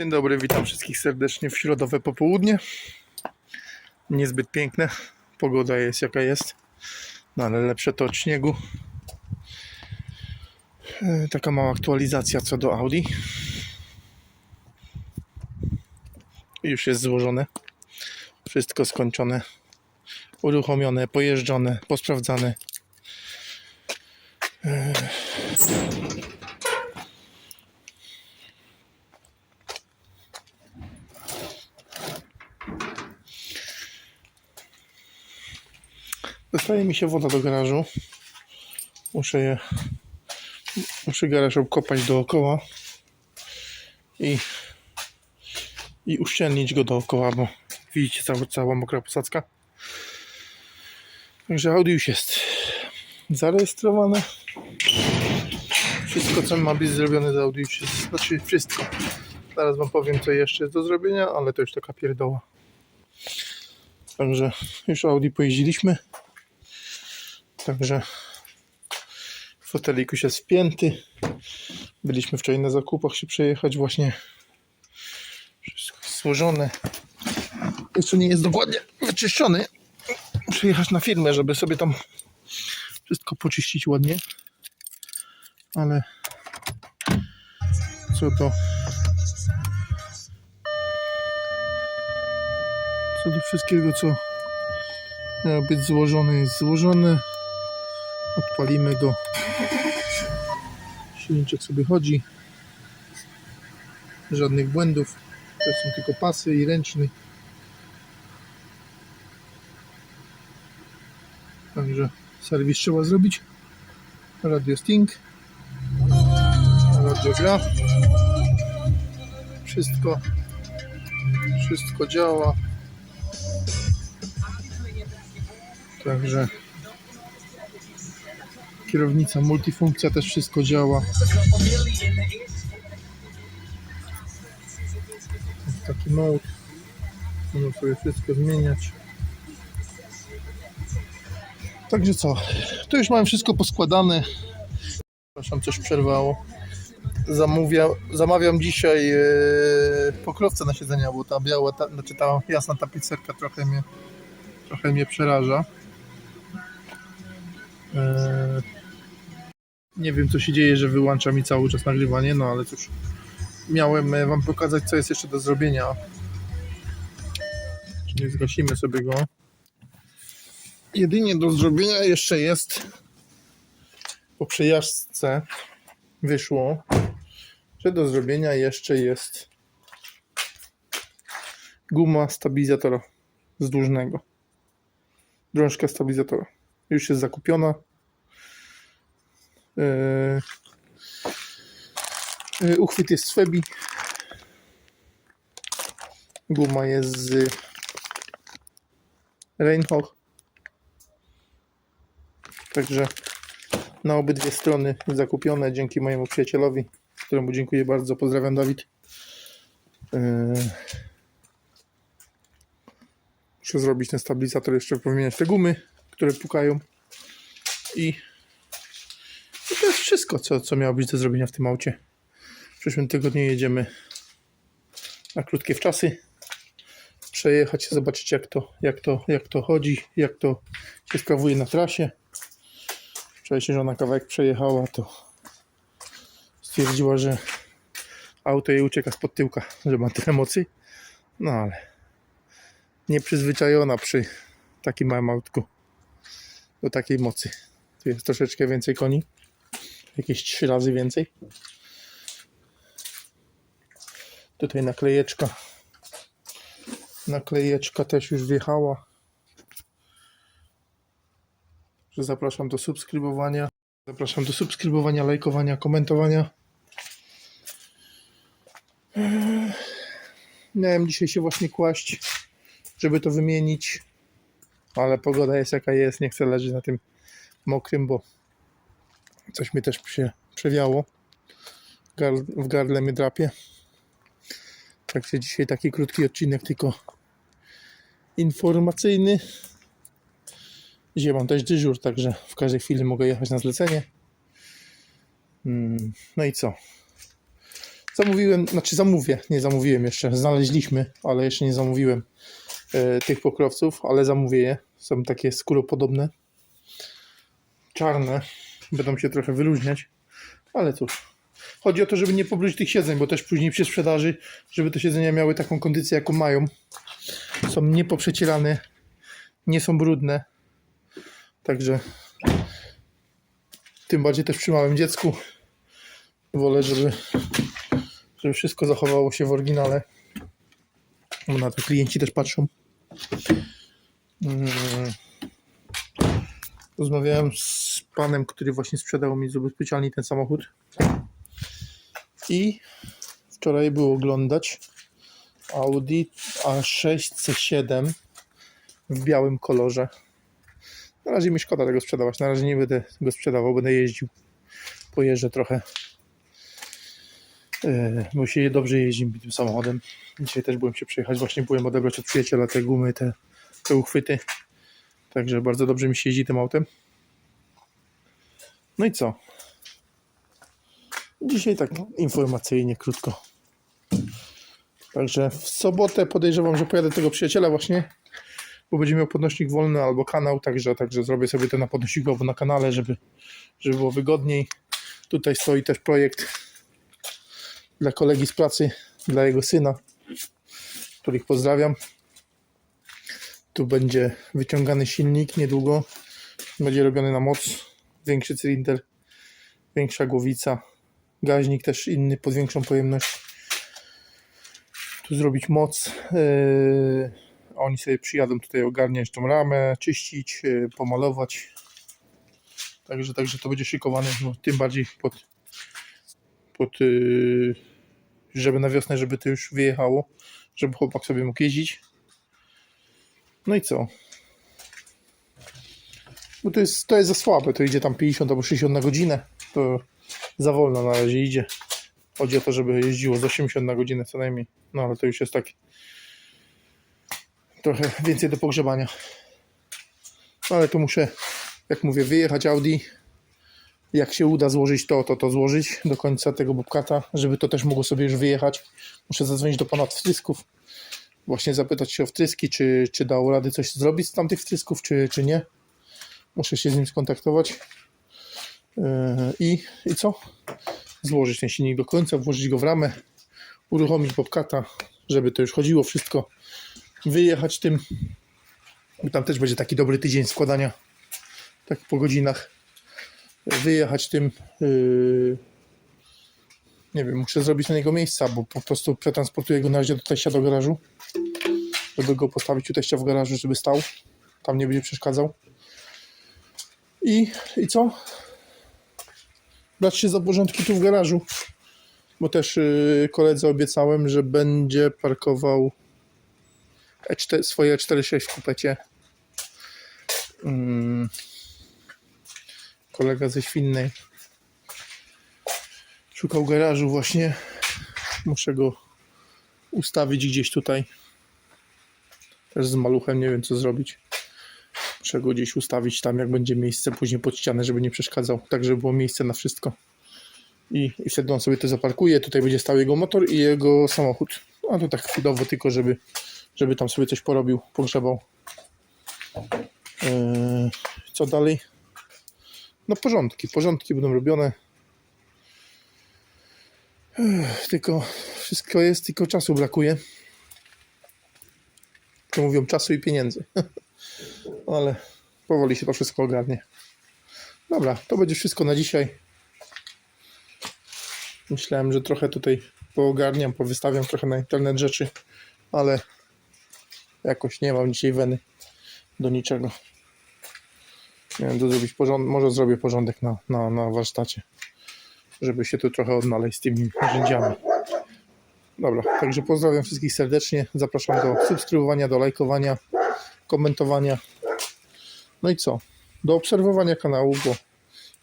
Dzień dobry, witam wszystkich serdecznie w środowe popołudnie. Niezbyt piękne. Pogoda jest jaka jest, no ale lepsze to od śniegu. E, Taka mała aktualizacja co do Audi. Już jest złożone. Wszystko skończone. Uruchomione, pojeżdżone, posprawdzane. Dostaje mi się woda do garażu. Muszę je. Muszę garaż obkopać dookoła i, i uszczelnić go dookoła, bo widzicie cała, cała mokra posadzka. Także Audi już jest zarejestrowane. Wszystko co ma być zrobione z Audi już jest, znaczy wszystko. Zaraz wam powiem co jeszcze jest do zrobienia, ale to już taka pierdoła. Także już Audi pojeździliśmy. Także fotelik już jest wpięty. Byliśmy wczoraj na zakupach się przejechać właśnie. Wszystko jest złożone. Jeszcze nie jest dokładnie wyczyszczony. Muszę jechać na firmę, żeby sobie tam wszystko poczyścić ładnie. Ale co do co do wszystkiego co miało być złożone jest złożone odpalimy go. Silniczek sobie chodzi. Żadnych błędów. To są tylko pasy i ręczny. Także serwis trzeba zrobić. Radio Sting. Radio gra. Wszystko. Wszystko działa. Także kierownica multifunkcja też wszystko działa. Taki mode możemy sobie wszystko zmieniać. Także co? To już mam wszystko poskładane. Przepraszam coś przerwało. Zamówia, zamawiam dzisiaj e, pokrowce na siedzenia, bo ta biała, ta, znaczy ta jasna tapicerka trochę mnie, trochę mnie przeraża. E, nie wiem co się dzieje, że wyłącza mi cały czas nagrywanie, no ale cóż. Miałem e, wam pokazać co jest jeszcze do zrobienia. Czyli zgasimy sobie go. Jedynie do zrobienia jeszcze jest po przejażdżce wyszło, że do zrobienia jeszcze jest guma stabilizatora wzdłużnego. Drążka stabilizatora. Już jest zakupiona. Yy, yy, uchwyt jest z Febi. Guma jest z Reinhoch. Także na obydwie strony zakupione dzięki mojemu przyjacielowi, któremu dziękuję bardzo. Pozdrawiam Dawid. Yy, Muszę zrobić ten stabilizator, jeszcze pomieniać te gumy, które pukają. I, wszystko, co, co miało być do zrobienia w tym aucie. W przyszłym tygodniu jedziemy na krótkie wczasy. Przejechać, zobaczyć jak to, jak to, jak to chodzi, jak to się sprawuje na trasie. Wczoraj się żona kawałek przejechała, to stwierdziła, że auto jej ucieka spod tyłka, że ma tyle mocy. No ale nieprzyzwyczajona przy takim małym autku do takiej mocy. Tu jest troszeczkę więcej koni. Jakieś trzy razy więcej. Tutaj naklejeczka. Naklejeczka też już wjechała. Zapraszam do subskrybowania. Zapraszam do subskrybowania, lajkowania, komentowania. Eee, Miałem dzisiaj się właśnie kłaść, żeby to wymienić, ale pogoda jest jaka jest. Nie chcę leżeć na tym mokrym, bo coś mi też się przewiało. W gardle mnie drapie. Także dzisiaj taki krótki odcinek, tylko informacyjny. Dzisiaj mam też dyżur, także w każdej chwili mogę jechać na zlecenie. Mm, No i co? Zamówiłem, znaczy zamówię, nie zamówiłem jeszcze, znaleźliśmy, ale jeszcze nie zamówiłem e, tych pokrowców, ale zamówię je. Są takie skóropodobne, czarne, będą się trochę wyluźniać, ale cóż. Chodzi o to, żeby nie pobrudzić tych siedzeń, bo też później przy sprzedaży, żeby te siedzenia miały taką kondycję, jaką mają. Są niepoprzecierane, nie są brudne. Także tym bardziej też przy małym dziecku wolę, żeby, żeby wszystko zachowało się w oryginale. Na to klienci też patrzą. Mm. Rozmawiałem z panem, który właśnie sprzedał mi z ubezpieczalni ten samochód. I wczoraj było oglądać Audi A6 C7 w białym kolorze. Na razie mi szkoda tego sprzedawać. Na razie nie będę go sprzedawał, będę jeździł. Pojeżdżę trochę. Yy, bo się dobrze jeździ tym samochodem. Dzisiaj też byłem się przejechać. Właśnie byłem odebrać od przyjaciela te gumy, te, te uchwyty. Także bardzo dobrze mi się jeździ tym autem. No i co? Dzisiaj tak informacyjnie, krótko. Także w sobotę podejrzewam, że pojadę tego przyjaciela właśnie, bo będzie miał podnośnik wolny albo kanał, także, także zrobię sobie to na podnośniku na kanale, żeby, żeby było wygodniej. Tutaj stoi też projekt dla kolegi z pracy, dla jego syna, których pozdrawiam. Tu będzie wyciągany silnik niedługo. Będzie robiony na moc. Większy cylinder, większa głowica. Gaźnik też inny, pod większą pojemność. Tu zrobić moc. Yy, oni sobie przyjadą tutaj ogarniać tą ramę, czyścić, yy, pomalować. Także, także to będzie szykowane, no, tym bardziej pod, pod yy, żeby na wiosnę, żeby to już wyjechało, żeby chłopak sobie mógł jeździć. No i co? Bo to jest, to jest za słabe, to idzie tam 50 albo 60 na godzinę. To za wolno na razie idzie. Chodzi o to, żeby jeździło z 80 na godzinę co najmniej. No ale to już jest tak trochę więcej do pogrzebania. No ale to muszę, jak mówię, wyjechać Audi. Jak się uda złożyć to, to to złożyć do końca tego bobkata, żeby to też mogło sobie już wyjechać. Muszę zadzwonić do pana od wtrysków. Właśnie zapytać się o wtryski, czy, czy dał rady coś zrobić z tamtych wtrysków, czy, czy nie. Muszę się z nim skontaktować. Yy, I, I co? Złożyć ten silnik do końca, włożyć go w ramę, uruchomić bobkata, żeby to już chodziło wszystko. Wyjechać tym. Tam też będzie taki dobry tydzień składania. Tak po godzinach. Wyjechać tym. Yy, nie wiem, muszę zrobić na niego miejsca, bo po prostu przetransportuję go na razie do teścia do garażu. Żeby go postawić u teścia w garażu, żeby stał. Tam nie będzie przeszkadzał. I, i co? Brać się za porządki tu w garażu. Bo też yy, koledze obiecałem, że będzie parkował E4, swoje 4.6 w kupecie. Mm. Kolega ze Świnnej szukał garażu właśnie. Muszę go ustawić gdzieś tutaj. Też z maluchem nie wiem co zrobić. Muszę go gdzieś ustawić tam, jak będzie miejsce później pod ścianę, żeby nie przeszkadzał, tak żeby było miejsce na wszystko. I, i wtedy on sobie to zaparkuje. Tutaj będzie stał jego motor i jego samochód. No to tak chwilowo tylko, żeby, żeby tam sobie coś porobił, pogrzebał. Eee, co dalej? No porządki, porządki będą robione. Tylko wszystko jest, tylko czasu brakuje. To mówią czasu i pieniędzy. Ale powoli się to wszystko ogarnie. Dobra, to będzie wszystko na dzisiaj. Myślałem, że trochę tutaj poogarniam, powystawiam trochę na internet rzeczy, ale jakoś nie mam dzisiaj weny do niczego. Nie wiem, zrobić porządek, może zrobię porządek na, na, na warsztacie, żeby się tu trochę odnaleźć z tymi narzędziami. Dobra, także pozdrawiam wszystkich serdecznie. Zapraszam do subskrybowania, do lajkowania, komentowania. No i co? Do obserwowania kanału, bo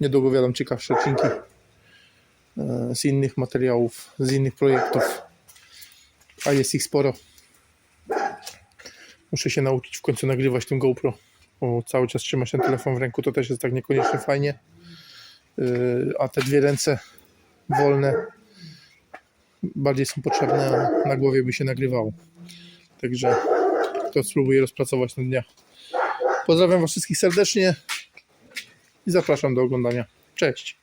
niedługo wiadomo ciekawsze odcinki e, z innych materiałów, z innych projektów. A jest ich sporo. Muszę się nauczyć w końcu nagrywać tym GoPro, bo cały czas trzyma się telefon w ręku, to też jest tak niekoniecznie fajnie. E, A te dwie ręce wolne bardziej są potrzebne, a na głowie by się nagrywało. Także to spróbuję rozpracować na dnia. Pozdrawiam Was wszystkich serdecznie i zapraszam do oglądania. Cześć!